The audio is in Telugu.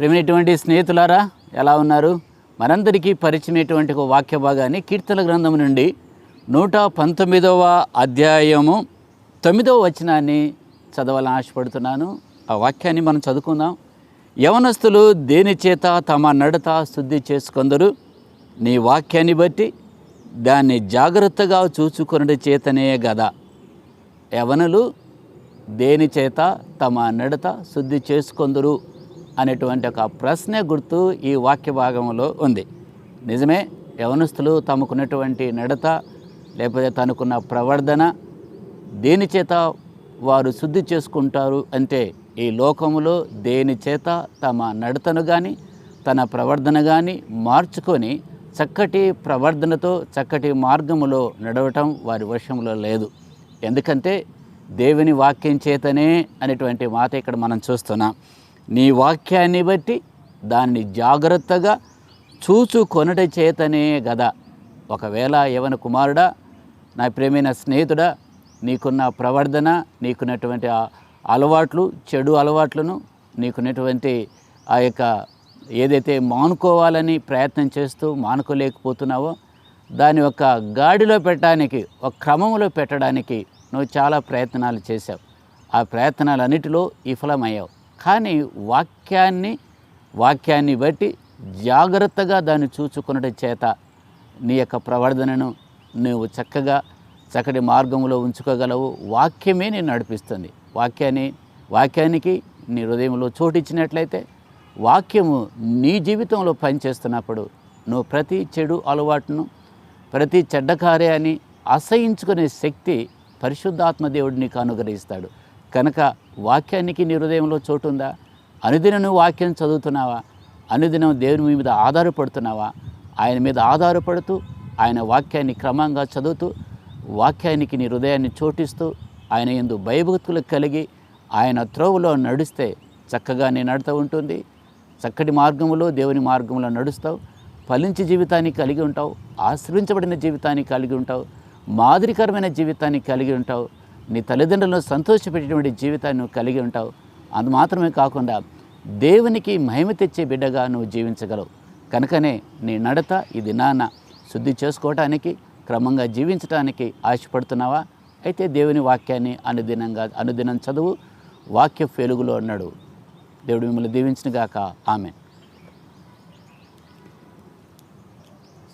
ప్రేమైనటువంటి స్నేహితులారా ఎలా ఉన్నారు? మనందరికీ పరిచయమైనటువంటి ఒక వాక్య భాగాన్ని కీర్తన గ్రంథం నుండి నూట పంతొమ్మిదవ అధ్యాయము తొమ్మిదవ వచనాన్ని చదవాలని ఆశపడుతున్నాను. ఆ వాక్యాన్ని మనం చదువుకుందాం. యవనస్తులు దేని చేత తమ నడత శుద్ధి చేసుకొందరు? నీ వాక్యాన్ని బట్టి దాన్ని జాగ్రత్తగా చూచుకొనుట చేతనే గదా. యవనులు దేని చేత తమ నడత శుద్ధి చేసుకొందురు? అనేటువంటి ఒక ప్రశ్న గుర్తు ఈ వాక్య భాగంలో ఉంది. నిజమే యవనస్తులు తమకున్నటువంటి నడత లేకపోతే తనకున్న ప్రవర్ధన దేని చేత వారు శుద్ధి చేసుకుంటారు అంటే ఈ లోకములో దేని చేత తమ నడతను కానీ తన ప్రవర్ధన కానీ మార్చుకొని చక్కటి ప్రవర్ధనతో చక్కటి మార్గములో నడవటం వారి వశంలో లేదు. ఎందుకంటే దేవుని వాక్యం చేతనే అనేటువంటి మాట ఇక్కడ మనం చూస్తున్నాం. నీ వాక్యాన్ని బట్టి దాన్ని జాగ్రత్తగా చూచు కొనట చేతనే గదా. ఒకవేళ యవన కుమారుడా నా ప్రేమైన స్నేహితుడా నీకున్న ప్రవర్ధన నీకున్నటువంటి అలవాట్లు చెడు అలవాట్లను నీకున్నటువంటి ఆ యొక్క ఏదైతే మానుకోవాలని ప్రయత్నం చేస్తూ మానుకోలేకపోతున్నావో దాని ఒక గాడిలో పెట్టడానికి ఒక క్రమంలో పెట్టడానికి నువ్వు చాలా ప్రయత్నాలు చేశావు. ఆ ప్రయత్నాలన్నిటిలో విఫలమయ్యావు. కానీ వాక్యాన్ని వాక్యాన్ని బట్టి జాగ్రత్తగా దాన్ని చూచుకున్నటి చేత నీ యొక్క ప్రవర్ధనను నువ్వు చక్కగా చక్కటి మార్గంలో ఉంచుకోగలవు. వాక్యమే నేను నడిపిస్తుంది. వాక్యాన్ని వాక్యానికి నీ హృదయంలో చోటిచ్చినట్లయితే వాక్యము నీ జీవితంలో పనిచేస్తున్నప్పుడు నువ్వు ప్రతి చెడు అలవాటును ప్రతి చెడ్డ కార్యాన్ని అసహించుకునే శక్తి పరిశుద్ధాత్మ దేవుడు నీకు అనుగ్రహిస్తాడు. కనుక వాక్యానికి నీ హృదయంలో చోటు ఉందా అనుదినం నువ్వు వాక్యం చదువుతున్నావా? అనుదినం దేవుని మీద ఆధారపడుతున్నావా? ఆయన మీద ఆధారపడుతూ ఆయన వాక్యాన్ని క్రమంగా చదువుతూ వాక్యానికి నీ హృదయాన్ని చోటిస్తూ ఆయన ఎందు భయభక్తులు కలిగి ఆయన త్రోవలో నడిస్తే చక్కగా నీ నడుతూ ఉంటుంది. చక్కటి మార్గంలో దేవుని మార్గంలో నడుస్తావు. ఫలించి జీవితాన్ని కలిగి ఉంటావు. ఆశ్రయించబడిన జీవితాన్ని కలిగి ఉంటావు. మాదిరికరమైన జీవితాన్ని కలిగి ఉంటావు. నీ తల్లిదండ్రులను సంతోషపెట్టేటువంటి జీవితాన్ని నువ్వు కలిగి ఉంటావు. అది మాత్రమే కాకుండా దేవునికి మహిమ తెచ్చే బిడ్డగా నువ్వు జీవించగలవు. కనుకనే నీ నడత ఇది నాన్న శుద్ధి చేసుకోవటానికి క్రమంగా జీవించడానికి ఆశపడుతున్నావా? అయితే దేవుని వాక్యాన్ని అనుదినంగా అనుదినం చదువు వాక్య వెలుగులో ఉన్నాడు దేవుడు మిమ్మల్ని దీవించినగాక. ఆమె